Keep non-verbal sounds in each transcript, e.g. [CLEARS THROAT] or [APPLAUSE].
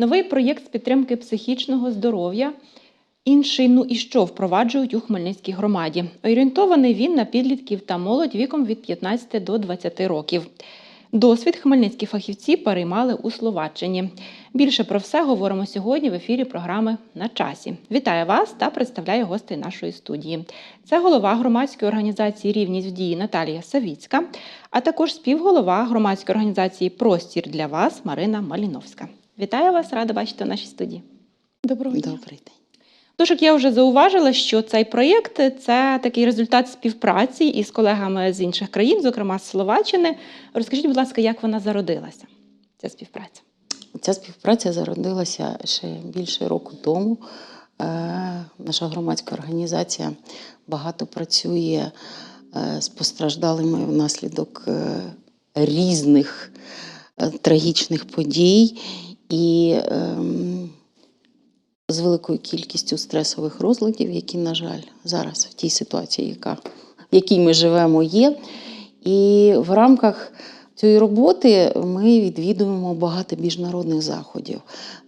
Новий проєкт з підтримки психічного здоров'я. Інший ну і що впроваджують у Хмельницькій громаді. Орієнтований він на підлітків та молодь віком від 15 до 20 років. Досвід хмельницькі фахівці переймали у Словаччині. Більше про все говоримо сьогодні в ефірі програми на часі. Вітаю вас та представляю гостей нашої студії. Це голова громадської організації Рівність в дії Наталія Савіцька, а також співголова громадської організації Простір для вас Марина Маліновська. Вітаю вас, рада бачити в нашій студії. Доброго дня. Добрий день. Тож, як я вже зауважила, що цей проєкт це такий результат співпраці із колегами з інших країн, зокрема з Словаччини. Розкажіть, будь ласка, як вона зародилася? Ця співпраця? Ця співпраця зародилася ще більше року тому. Е, Наша громадська організація багато працює е, з постраждалими внаслідок е, різних трагічних подій і ем, з великою кількістю стресових розладів, які, на жаль, зараз в тій ситуації, яка, в якій ми живемо, є. І в рамках цієї роботи ми відвідуємо багато міжнародних заходів,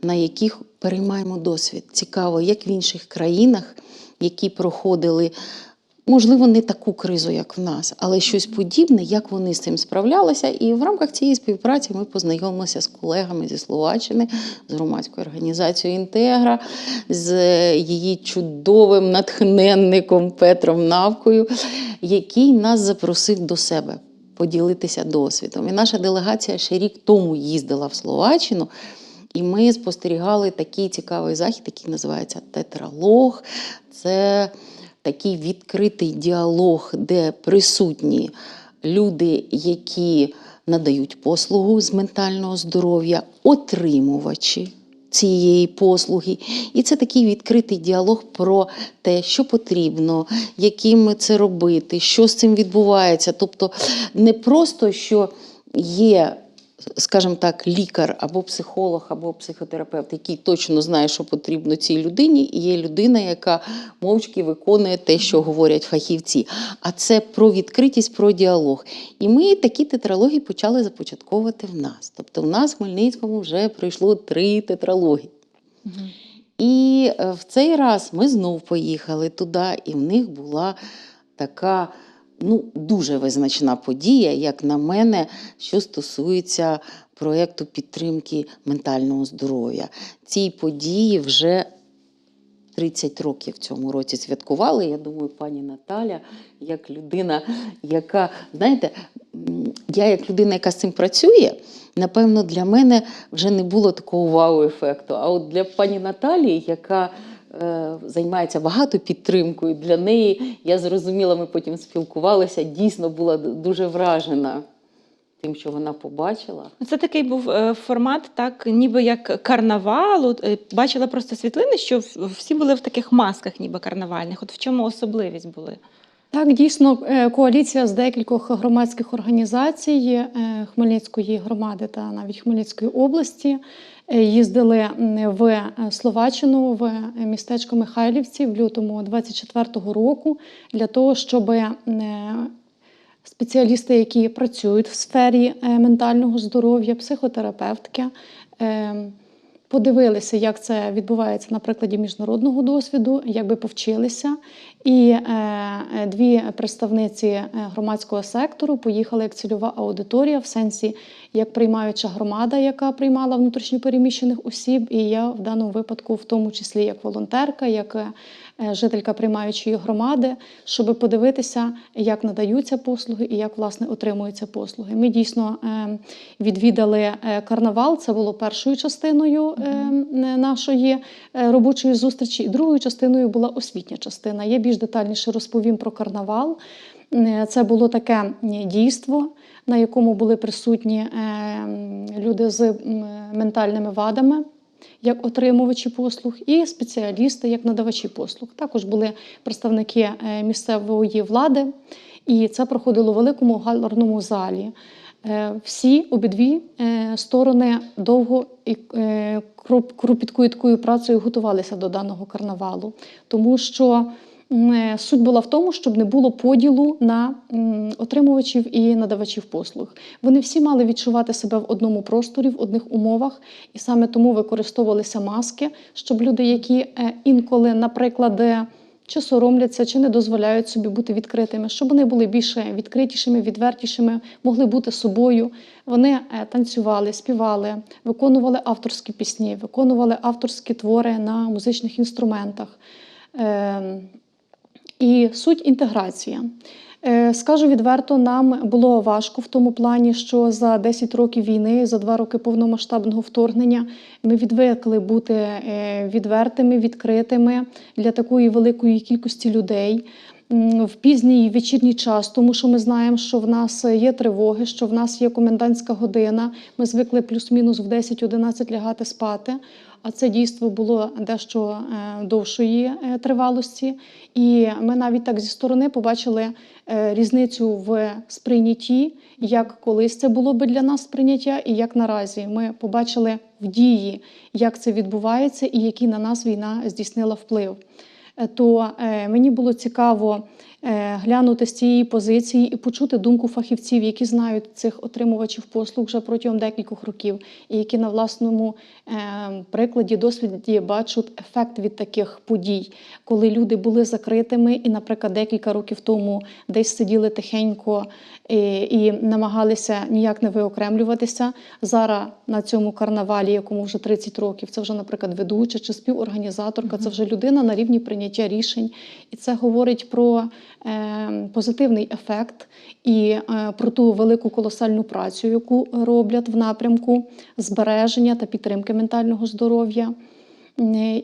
на яких переймаємо досвід. Цікаво, як в інших країнах, які проходили. Можливо, не таку кризу, як в нас, але щось подібне, як вони з цим справлялися. І в рамках цієї співпраці ми познайомилися з колегами зі Словаччини, з громадською організацією Інтегра, з її чудовим натхненником Петром Навкою, який нас запросив до себе поділитися досвідом. І наша делегація ще рік тому їздила в Словаччину. І ми спостерігали такий цікавий захід, який називається тетралог. Це такий відкритий діалог, де присутні люди, які надають послугу з ментального здоров'я, отримувачі цієї послуги. І це такий відкритий діалог про те, що потрібно, яким це робити, що з цим відбувається. Тобто не просто що є. Скажімо так, лікар або психолог, або психотерапевт, який точно знає, що потрібно цій людині, і є людина, яка мовчки виконує те, що говорять фахівці. А це про відкритість, про діалог. І ми такі тетралогії почали започатковувати в нас. Тобто, в нас в Хмельницькому вже пройшло три тетралогії. І е, в цей раз ми знов поїхали туди, і в них була така ну, дуже визначна подія, як на мене, що стосується проєкту підтримки ментального здоров'я. Цій події вже 30 років в цьому році святкували. Я думаю, пані Наталя, як людина, яка, знаєте, я як людина, яка з цим працює, напевно, для мене вже не було такого вау-ефекту. А от для пані Наталії, яка займається багато підтримкою, для неї я зрозуміла, ми потім спілкувалися, дійсно була дуже вражена тим, що вона побачила. Це такий був е, формат, так ніби як карнавалу. Е, Бачила просто світлини, що всі були в таких масках, ніби карнавальних. От в чому особливість були? Так, дійсно, е, коаліція з декількох громадських організацій е, Хмельницької громади та навіть Хмельницької області е, їздили в Словаччину в містечко Михайлівці в лютому 24-го року для того, щоб спеціалісти, які працюють в сфері ментального здоров'я, психотерапевтки, е, подивилися, як це відбувається на прикладі міжнародного досвіду, якби повчилися. І е, е, дві представниці е, громадського сектору поїхали як цільова аудиторія, в сенсі як приймаюча громада, яка приймала внутрішньопереміщених осіб, і я в даному випадку, в тому числі як волонтерка, як е, жителька приймаючої громади, щоб подивитися, як надаються послуги і як власне отримуються послуги. Ми дійсно е, відвідали е, карнавал. Це було першою частиною е, нашої е, робочої зустрічі. І другою частиною була освітня частина. Я більш детальніше розповім про карнавал. Е, Це було таке дійство, на якому були присутні е, люди з ментальними вадами. Як отримувачі послуг, і спеціалісти як надавачі послуг. Також були представники е, місцевої влади, і це проходило у великому галерному залі. Е, Всі обидві е, сторони довго і кропіткою такою працею готувалися до даного карнавалу, тому що Суть була в тому, щоб не було поділу на отримувачів і надавачів послуг. Вони всі мали відчувати себе в одному просторі, в одних умовах, і саме тому використовувалися маски, щоб люди, які е, інколи, наприклад, е, чи соромляться, чи не дозволяють собі бути відкритими, щоб вони були більше відкритішими, відвертішими, могли бути собою. Вони е, танцювали, співали, виконували авторські пісні, виконували авторські твори на музичних інструментах. І суть інтеграція. Е, Скажу відверто, нам було важко в тому плані, що за 10 років війни, за 2 роки повномасштабного вторгнення, ми відвикли бути е, відвертими, відкритими для такої великої кількості людей. В пізній вечірній час, тому що ми знаємо, що в нас є тривоги, що в нас є комендантська година. Ми звикли плюс-мінус в 10-11 лягати спати. А це дійство було дещо е, довшої е, тривалості. І ми навіть так зі сторони побачили е, різницю в сприйнятті, як колись це було би для нас сприйняття, і як наразі. Ми побачили в дії, як це відбувається, і який на нас війна здійснила вплив. То мені було цікаво глянути з цієї позиції і почути думку фахівців, які знають цих отримувачів послуг вже протягом декількох років, і які на власному е, прикладі, досвіді бачать ефект від таких подій, коли люди були закритими і, наприклад, декілька років тому десь сиділи тихенько і, і намагалися ніяк не виокремлюватися. Зараз на цьому карнавалі, якому вже 30 років, це вже, наприклад, ведуча чи співорганізаторка, це вже людина на рівні прийняття рішень. І це говорить про е, позитивний ефект і е, про ту велику колосальну працю, яку роблять в напрямку збереження та підтримки ментального здоров'я.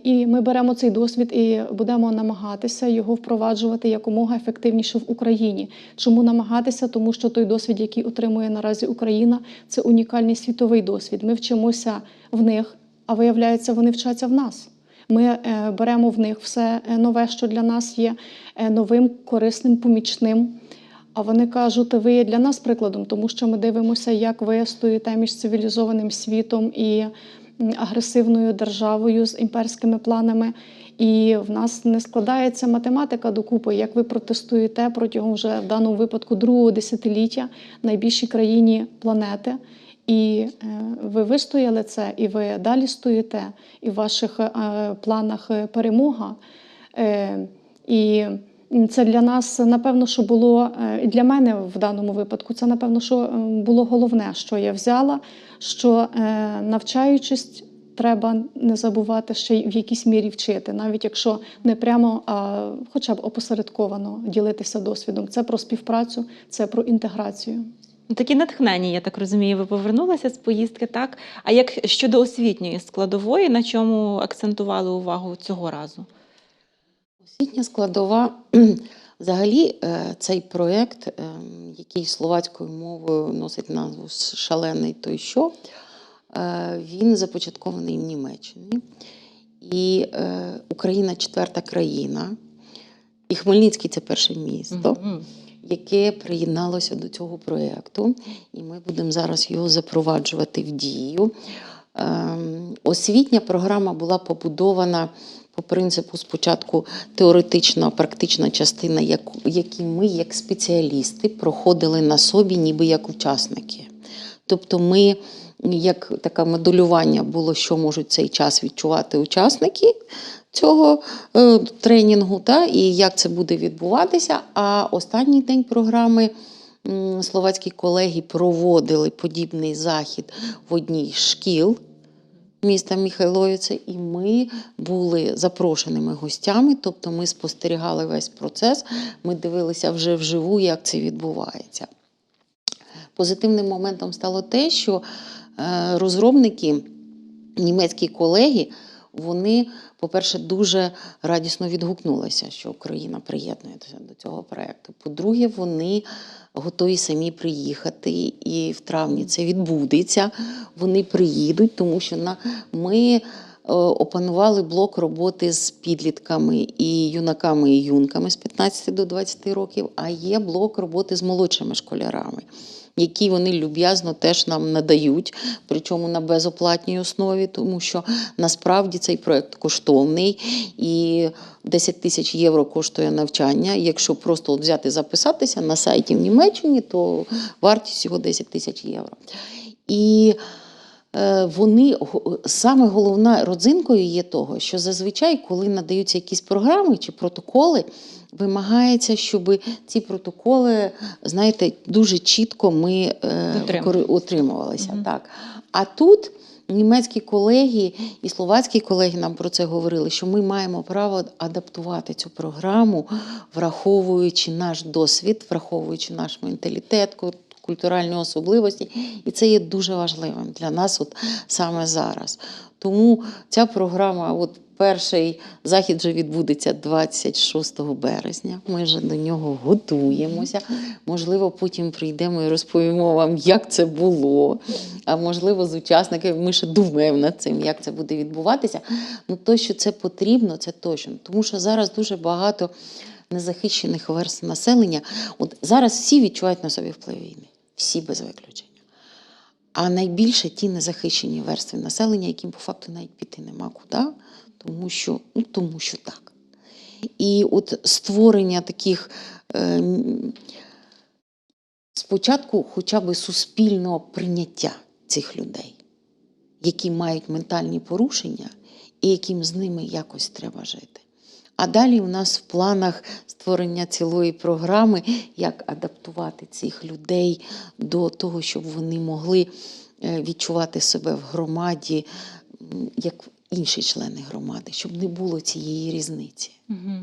І ми беремо цей досвід і будемо намагатися його впроваджувати якомога ефективніше в Україні. Чому намагатися? Тому що той досвід, який отримує наразі Україна, це унікальний світовий досвід. Ми вчимося в них, а виявляється, вони вчаться в нас. Ми е, беремо в них все е, нове, що для нас є е, новим, корисним, помічним. А вони кажуть, ви є для нас прикладом, тому що ми дивимося, як ви стоїте між цивілізованим світом і агресивною державою з імперськими планами. І в нас не складається математика докупи, як ви протестуєте протягом вже в даному випадку другого десятиліття найбільшій країні планети. І е, ви вистояли це, і ви далі стоїте, і в ваших е, планах е, перемога. І це для нас, напевно, що було для мене в даному випадку. Це напевно, що е, було головне, що я взяла, що навчаючись. Треба не забувати ще й в якійсь мірі вчити, навіть якщо не прямо, а хоча б опосередковано ділитися досвідом. Це про співпрацю, це про інтеграцію. Ну, Такі натхнення, я так розумію, ви повернулися з поїздки, так? А як щодо освітньої складової, на чому акцентували увагу цього разу? Освітня складова. [CLEARS THROAT] Взагалі, е, цей проєкт, е, який словацькою мовою носить назву Шалений той що, е, він започаткований в Німеччині. І Україна четверта країна, і Хмельницький це перше місто Мгм. Яке приєдналося до цього проєкту, і ми будемо зараз його запроваджувати в дію. Ем, Освітня програма була побудована по принципу спочатку теоретична, практична частина, які ми, як спеціалісти, проходили на собі, ніби як учасники. Тобто ми, як таке моделювання було, що можуть цей час відчувати учасники цього е, тренінгу, та, і як це буде відбуватися. А останній день програми словацькі колеги проводили подібний захід в одній з шкіл міста Міхайловіце, і ми були запрошеними гостями, тобто ми спостерігали весь процес, ми дивилися вже вживу, як це відбувається. Позитивним моментом стало те, що розробники, німецькі колеги, вони, по-перше, дуже радісно відгукнулися, що Україна приєднується до цього проєкту. По-друге, вони готові самі приїхати, і в травні це відбудеться. Вони приїдуть, тому що на, ми е, опанували блок роботи з підлітками і юнаками і юнками з 15 до 20 років, а є блок роботи з молодшими школярами. Які вони люб'язно теж нам надають, причому на безоплатній основі, тому що насправді цей проект коштовний і 10 тисяч євро коштує навчання. Якщо просто взяти записатися на сайті в Німеччині, то вартість його 10 тисяч євро. І вони саме головна родзинкою є того, що зазвичай, коли надаються якісь програми чи протоколи, вимагається, щоб ці протоколи, знаєте, дуже чітко ми е, викори- утримувалися. Так. А тут німецькі колеги і словацькі колеги нам про це говорили, що ми маємо право адаптувати цю програму, враховуючи наш досвід, враховуючи наш менталітет, культуральні особливості. І це є дуже важливим для нас от саме зараз. Тому ця програма, от перший захід вже відбудеться 26 березня. Ми вже до нього готуємося. Можливо, потім прийдемо і розповімо вам, як це було. А можливо, з учасниками ми ще думаємо над цим, як це буде відбуватися. Ну, то, що це потрібно, це точно. Тому що зараз дуже багато незахищених верств населення. От зараз всі відчувають на собі вплив війни, всі без виключення. А найбільше ті незахищені верстви населення, яким по факту навіть піти нема куди, тому що, ну, тому що так. І от створення таких е, спочатку хоча б суспільного прийняття цих людей, які мають ментальні порушення і яким з ними якось треба жити. А далі у нас в планах створення цілої програми, як адаптувати цих людей до того, щоб вони могли е, відчувати себе в громаді як інші члени громади, щоб не було цієї різниці.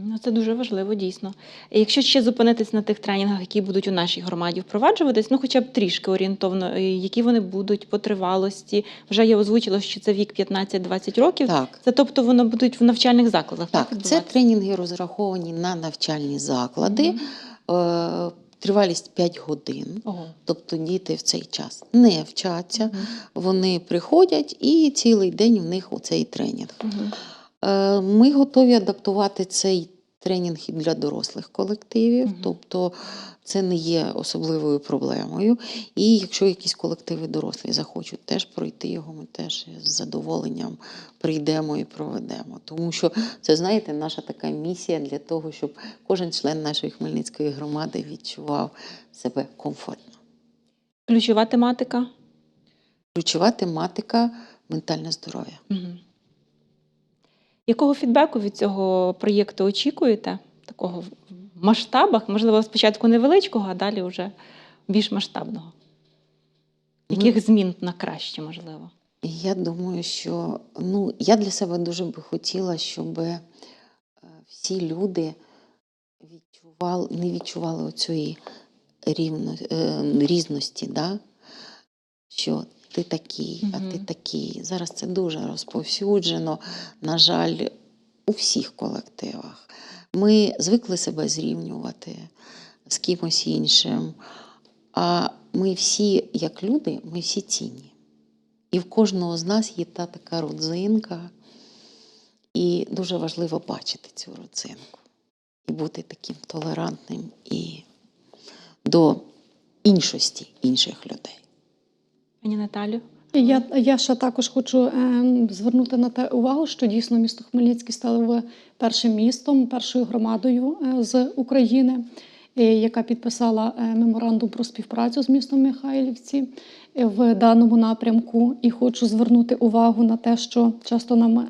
Ну, це дуже важливо, дійсно. Якщо ще зупинитись на тих тренінгах, які будуть у нашій громаді впроваджуватись, ну хоча б трішки орієнтовно, які вони будуть по тривалості. Вже я озвучила, що це вік 15-20 років. Так. Це тобто воно будуть в навчальних закладах. Так, це тренінги розраховані на навчальні заклади. Е, Тривалість 5 годин. Ого. Тобто діти в цей час не вчаться, Мгм. вони приходять і цілий день в них цей тренінг. Е, Ми готові адаптувати цей тренінг і для дорослих колективів, Мгм. тобто це не є особливою проблемою. І якщо якісь колективи дорослі захочуть теж пройти його, ми теж з задоволенням прийдемо і проведемо. Тому що це, знаєте, наша така місія для того, щоб кожен член нашої Хмельницької громади відчував себе комфортно. Ключова тематика. Ключова тематика ментальне здоров'я. Мгм. Якого фідбеку від цього проєкту очікуєте? Такого в масштабах, можливо, спочатку невеличкого, а далі вже більш масштабного. Яких змін на краще, можливо? Я думаю, що ну, я для себе дуже би хотіла, щоб е, всі люди відчували, не відчували оцієї рівно, е, різності, да? що ти такий, а ти такий. Зараз це дуже розповсюджено, на жаль, у всіх колективах. Ми звикли себе зрівнювати з кимось іншим. А ми всі, як люди, ми всі цінні. І в кожного з нас є та така родзинка, і дуже важливо бачити цю родзинку і бути таким толерантним і до іншості інших людей. Пані Наталю? Я, я ще також хочу е, звернути на те увагу, що дійсно місто Хмельницький стало першим містом, першою громадою е, з України, е, яка підписала меморандум про співпрацю з містом Михайлівці в даному напрямку. І хочу звернути увагу на те, що часто нам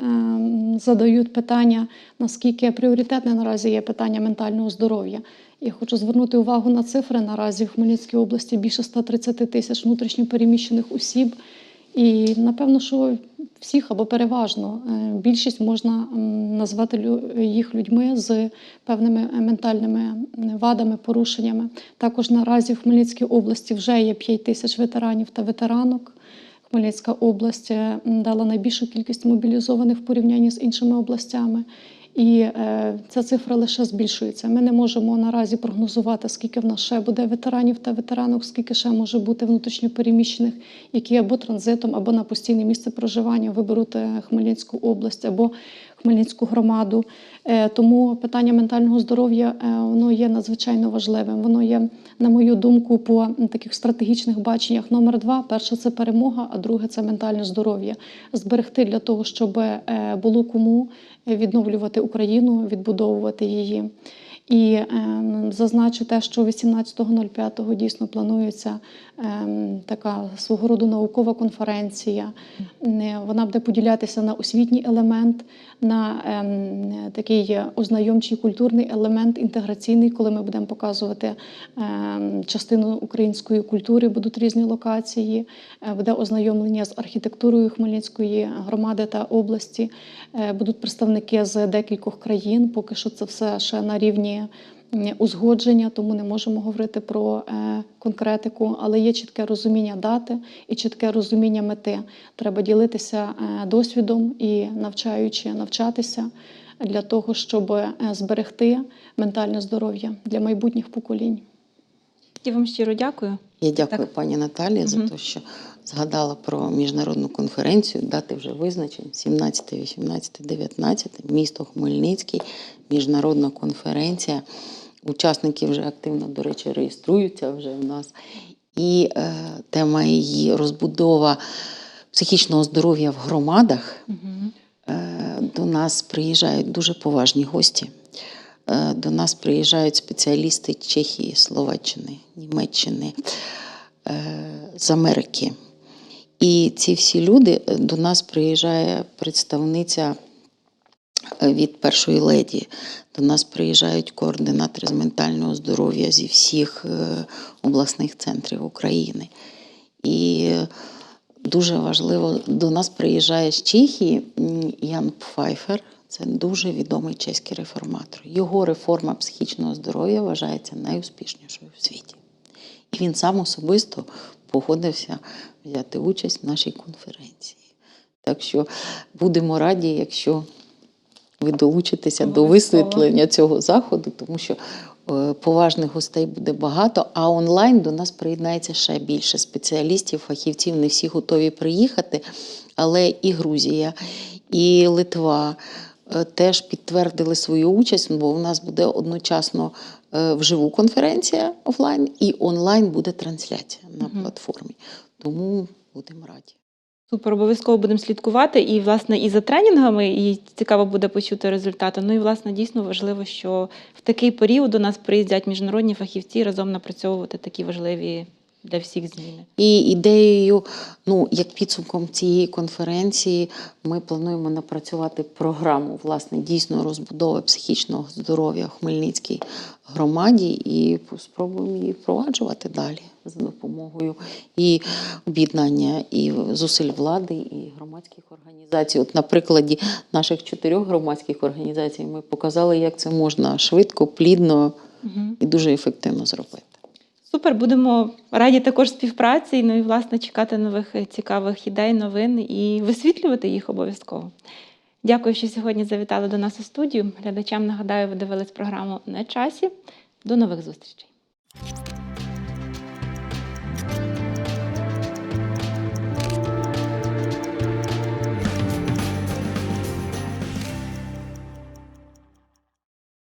задають питання, наскільки пріоритетне наразі є питання ментального здоров'я. І хочу звернути увагу на цифри. Наразі в Хмельницькій області більше 130 тисяч внутрішньопереміщених осіб. І напевно, що всіх або переважно е, більшість можна назвати їх людьми з певними е, ментальними вадами, порушеннями. Також наразі в Хмельницькій області вже є 5 тисяч ветеранів та ветеранок. Хмельницька область е, дала найбільшу кількість мобілізованих в порівнянні з іншими областями. І е, ця цифра лише збільшується. Ми не можемо наразі прогнозувати, скільки в нас ще буде ветеранів та ветеранок, скільки ще може бути внутрішньопереміщених, які або транзитом, або на постійне місце проживання виберуть е, Хмельницьку область або Хмельницьку громаду. Е, Тому питання ментального здоров'я воно є надзвичайно важливим. Воно є на мою думку, по таких стратегічних баченнях. Номер два перше це перемога, а друге це ментальне здоров'я. Зберегти для того, щоб е, було кому відновлювати Україну, відбудовувати її. І е, зазначу те, що 18.05 дійсно планується е, така свого роду наукова конференція. Е, Вона буде поділятися на освітній елемент, на е, такий ознайомчий культурний елемент, інтеграційний, коли ми будемо показувати е, частину української культури, будуть різні локації, е, буде ознайомлення з архітектурою Хмельницької громади та області. Е, Будуть представники з декількох країн. Поки що це все ще на рівні узгодження, тому не можемо говорити про е, конкретику, але є чітке розуміння дати і чітке розуміння мети. Треба ділитися е, досвідом і навчаючи навчатися для того, щоб е, зберегти ментальне здоров'я для майбутніх поколінь. Я вам щиро дякую. Я дякую Так. пані Наталії за те, що згадала про міжнародну конференцію. Дати вже визначені 17, 18, 19, місто Хмельницький, міжнародна конференція. Учасники вже активно, до речі, реєструються вже в нас. І е, тема її розбудова психічного здоров'я в громадах. Угу. Е, До нас приїжджають дуже поважні гості. Е, До нас приїжджають спеціалісти Чехії, Словаччини, Німеччини, е, з Америки. І ці всі люди е, до нас приїжджає представниця від першої леді. До нас приїжджають координатори з ментального здоров'я зі всіх е, обласних центрів України. І дуже важливо, до нас приїжджає з Чехії Ян Пфайфер. Це дуже відомий чеський реформатор. Його реформа психічного здоров'я вважається найуспішнішою в світі. І він сам особисто погодився взяти участь в нашій конференції. Так що будемо раді, якщо ви долучитеся до висвітлення цього заходу, тому що е, поважних гостей буде багато, а онлайн до нас приєднається ще більше спеціалістів, фахівців. Не всі готові приїхати, але і Грузія, і Литва е, теж підтвердили свою участь, бо у нас буде одночасно е, вживу конференція офлайн і онлайн буде трансляція на платформі. Тому будемо раді. Супер, обов'язково будемо слідкувати. І, власне, і за тренінгами, і цікаво буде почути результати. Ну і, власне, дійсно важливо, що в такий період до нас приїздять міжнародні фахівці разом напрацьовувати такі важливі для всіх зміни. І ідеєю, ну як підсумком цієї конференції, ми плануємо напрацювати програму власне дійсно розбудови психічного здоров'я в Хмельницькій громаді і спробуємо її впроваджувати далі за допомогою і об'єднання і зусиль влади, і громадських організацій. От на прикладі наших чотирьох громадських організацій ми показали, як це можна швидко, плідно і дуже ефективно зробити. Супер, будемо раді також співпраці. Ну і власне чекати нових цікавих ідей, новин і висвітлювати їх обов'язково. Дякую, що сьогодні завітали до нас у студію. Глядачам нагадаю, ви дивились програму на часі. До нових зустрічей.